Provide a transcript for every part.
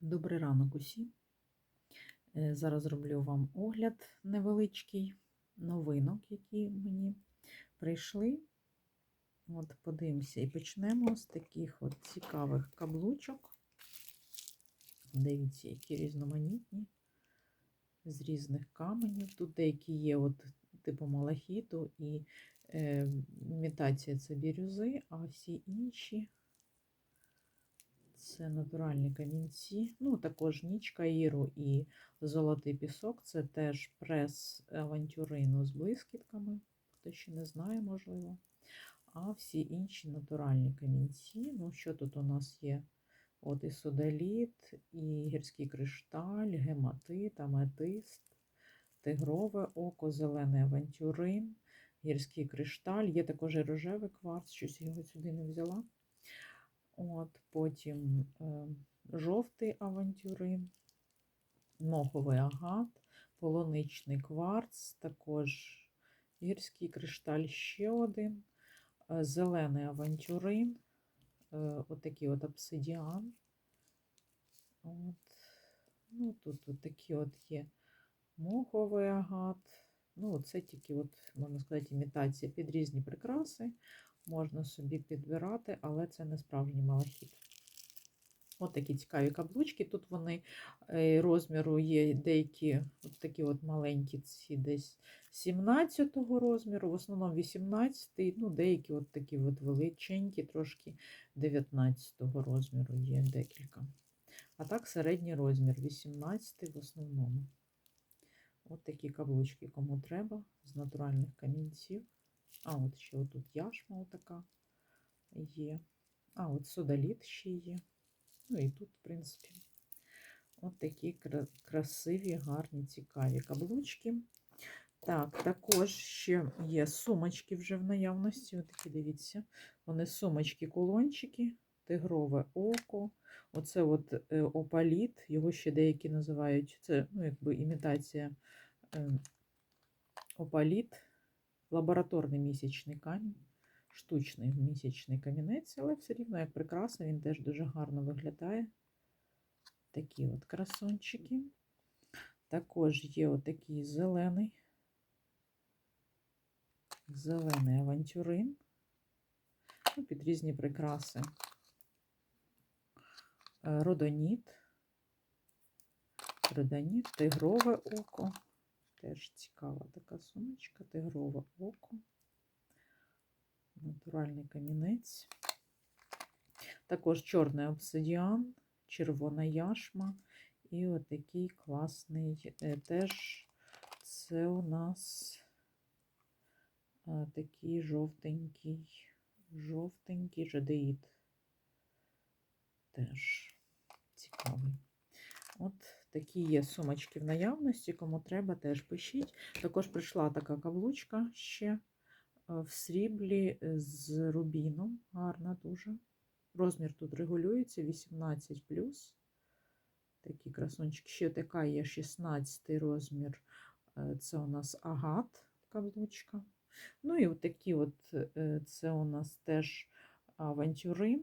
Добрий ранок усім. Е, Зараз зроблю вам огляд невеличкий новинок, які мені прийшли. От, подивимося і почнемо з таких от цікавих каблучок. Дивіться, які різноманітні, з різних каменів. Тут деякі є от типу малахіту і е, імітація це бірюзи, а всі інші це натуральні камінці. Ну, також нічка Іру і золотий пісок. Це теж прес авантюрину з блискітками. Хто ще не знає, можливо. А всі інші натуральні камінці. Ну, що тут у нас є? От і содаліт, і гірський кришталь, гематит, аметист, тигрове око, зелений авантюрин, гірський кришталь. Є також і рожевий кварц, щось його сюди не взяла. От, Потім е, жовтий авантюрин, моховий агат, полуничний кварц, також гірський кришталь ще один, е, зелений авантюрин, е, отакий от обсидіан. От. Ну, Тут от такі от є моховий агат. Ну, це тільки, от, можна сказати, імітація під різні прикраси можна собі підбирати, але це не справжній малахіт. От такі цікаві каблучки. Тут вони е, розміру є деякі от такі от маленькі, ці десь 17-го розміру, в основному 18-й, ну деякі от такі от величенькі, трошки 19-го розміру є декілька. А так середній розмір, 18 в основному. От такі каблучки, кому треба, з натуральних камінців. А, от ще отут яшма така є. А, от содаліт ще є. Ну і тут, в принципі, от такі красиві, гарні, цікаві каблучки. Так, також ще є сумочки вже в наявності. От такі, дивіться, вони сумочки-кулончики, тигрове око. Оце от е, опаліт, його ще деякі називають, це ну, якби імітація е, опаліт лабораторний місячний камінь, штучний місячний камінець, але все рівно, як прикраса, він теж дуже гарно виглядає. Такі от красончики. Також є отакий зелений, зелений авантюрин. Ну, під різні прикраси. Е, родоніт, родоніт, тигрове око. Теж цікава така сумочка, тигрове око, натуральний камінець. Також чорний обсидіан, червона яшма і отакий класний е, теж це у нас такий жовтенький, жовтенький жадеїд. Теж Такі є сумочки в наявності, кому треба, теж пишіть. Також прийшла така каблучка ще е, в сріблі з рубіном. Гарна дуже. Розмір тут регулюється 18. Такі красунчики. Ще така є 16 розмір. Е, це у нас агат каблучка. Ну і от такі от е, це у нас теж авантюри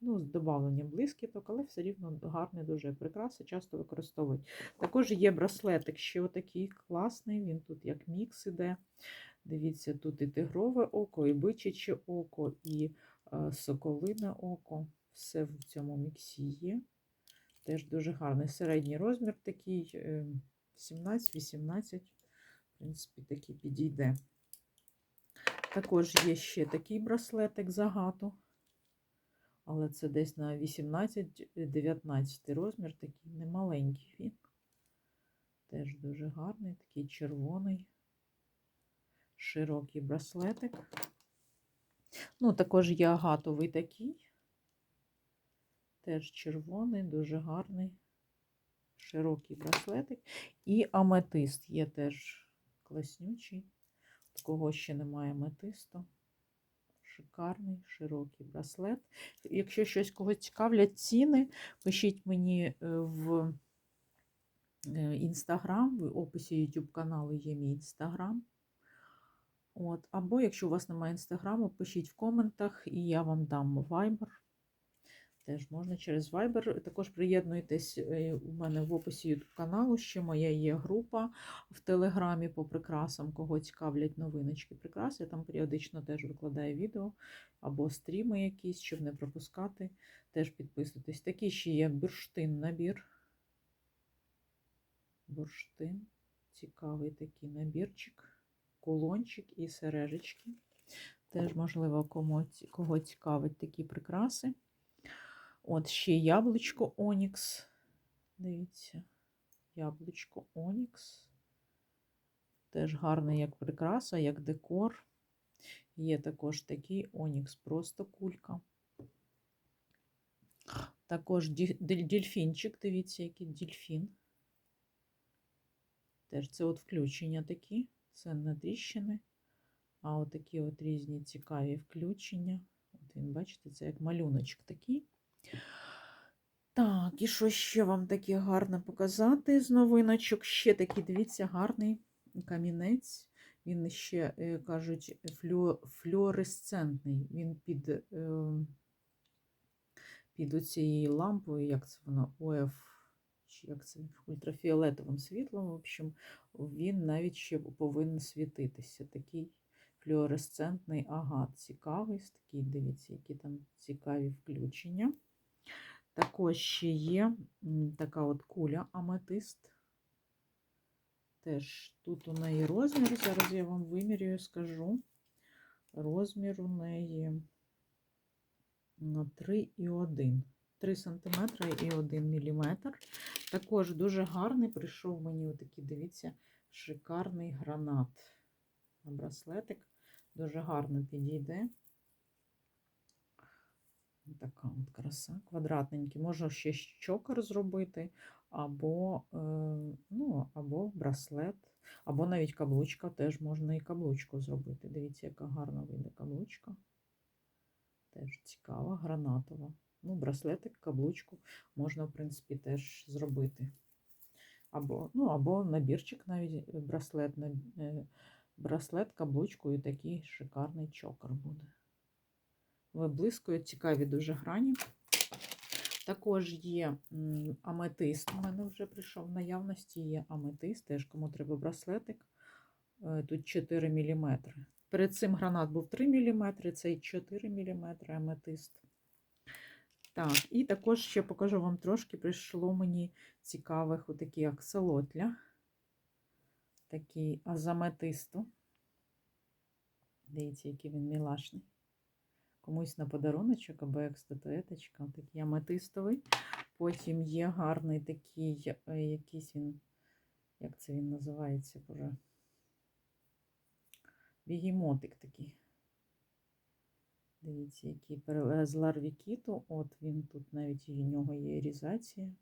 ну, з додавленням блискіток, але все рівно гарний дуже прикраси, часто використовують. Також є браслетик, ще отакий класний, він тут як мікс іде. Дивіться, тут і тигрове око, і бичаче око, і е, соколине око. Все в цьому міксі є. Теж дуже гарний середній розмір такий 17-18, в принципі, такий підійде. Також є ще такий браслетик загату але це десь на 18-19 розмір, такий немаленький він. Теж дуже гарний, такий червоний, широкий браслетик. Ну, також є агатовий такий, теж червоний, дуже гарний, широкий браслетик. І аметист є теж класнючий, такого ще немає аметисту шикарний широкий браслет. Якщо щось когось цікавлять ціни, пишіть мені е, в інстаграм, в описі YouTube каналу є мій інстаграм. Або, якщо у вас немає інстаграму, пишіть в коментах, і я вам дам Viber. Теж можна через Viber. Також приєднуйтесь е, у мене в описі YouTube каналу. Ще моя є група в Телеграмі по прикрасам, кого цікавлять новиночки прикрас. Я там періодично теж викладаю відео або стріми якісь, щоб не пропускати. Теж підписуйтесь. Такий ще є бурштин набір. Бурштин. Цікавий такий набірчик, кулончик і сережечки. Теж, можливо, кому, кого цікавить такі прикраси. От ще яблучко Онікс. Дивіться, яблучко Онікс. Теж гарний як прикраса, як декор. Є також такий Онікс, просто кулька. Також дельфінчик, дивіться, який дельфін. Теж це от включення такі, це не тріщини, а от такі от різні цікаві включення. От він, бачите, це як малюночок такий. Так, і що ще вам таке гарне показати з новиночок? Ще такий, дивіться, гарний камінець. Він ще, е, кажуть, флюоресцентний. Він під е, під оцією лампою, як це воно, ОФ, чи як це, ультрафіолетовим світлом. В общем, він навіть ще повинен світитися. Такий флюоресцентний агат. Цікавий, такий, дивіться, які там цікаві включення. Також ще є така от куля аметист. Теж тут у неї розмір, зараз я вам вимірюю, скажу. Розмір у неї на 3,1. 3 см і 1 мм. Також дуже гарний прийшов мені отакий, дивіться, шикарний гранат. Браслетик дуже гарно підійде. Така от краса, квадратненький. Можна ще чокер зробити, або е, ну, або браслет, або навіть каблучка, теж можна і каблучку зробити. Дивіться, яка гарна вийде каблучка. Теж цікава, гранатова. Ну, браслетик, каблучку можна, в принципі, теж зробити. Або ну, або набірчик навіть браслет, е, браслет, каблучку і такий шикарний чокер буде. Виблискують цікаві дуже грані. Також є аметист. У мене вже прийшов в наявності є аметист, теж кому треба браслетик. Е, тут 4 мм. Перед цим гранат був 3 мм, цей 4 мм аметист. Так, і також ще покажу вам трошки, прийшло мені цікавих отакі аксолотля. Такий азаметисту. Дивіться, який він мілашний комусь на подаруночок або як статуеточка, такий аметистовий. Потім є гарний такий, е, якийсь він, як це він називається, боже, бігімотик такий. Дивіться, який з ларвікіту. От він тут навіть у нього є різація.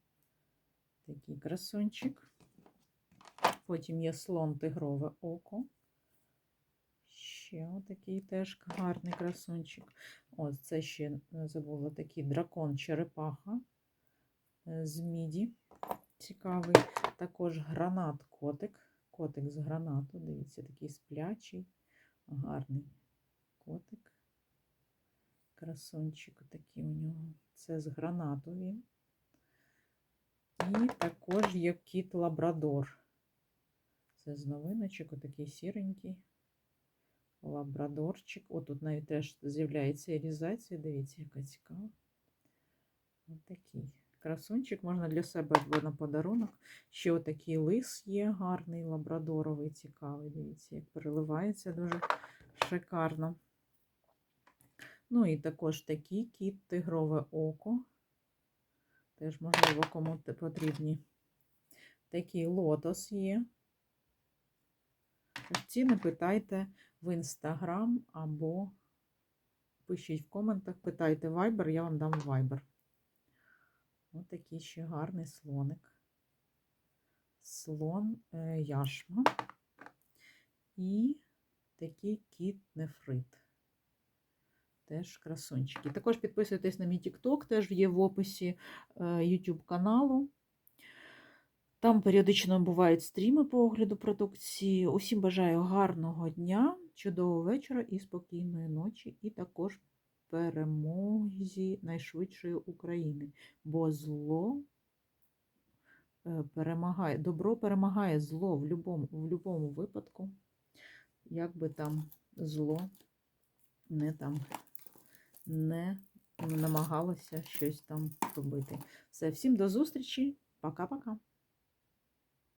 Такий красунчик. Потім є слон тигрове око ще отакий теж гарний красунчик. Ось це ще е, забула такий дракон-черепаха е, з міді. Цікавий. Також гранат-котик. Котик з гранату. Дивіться, такий сплячий, гарний котик. Красунчик такий у нього. Це з гранату він. І також є кіт Лабрадор. Це з новиночок, отакий сіренький лабрадорчик. О, тут навіть теж з'являється ірізація. Дивіться, яка цікава. Ось такий красунчик можна для себе на подарунок. Ще отакий лис є гарний, лабрадоровий, цікавий. Дивіться, як переливається дуже шикарно. Ну і також такий кіт, тигрове око. Теж, можливо, кому потрібні. Такий лотос є. Ціни питайте в інстаграм або пишіть в коментах, питайте Viber, я вам дам Viber. Ось такий ще гарний слоник. Слон е, яшма і такий кіт нефрит. Теж красунчики. Також підписуйтесь на мій TikTok, теж є в описі е, YouTube каналу. Там періодично бувають стріми по огляду продукції. Усім бажаю гарного дня, чудового вечора і спокійної ночі. І також перемозі найшвидшої України, бо зло е, перемагає, добро перемагає зло в будь-якому в любому випадку, як би там зло не там не намагалося щось там робити. Все, всім до зустрічі. Пока-пока.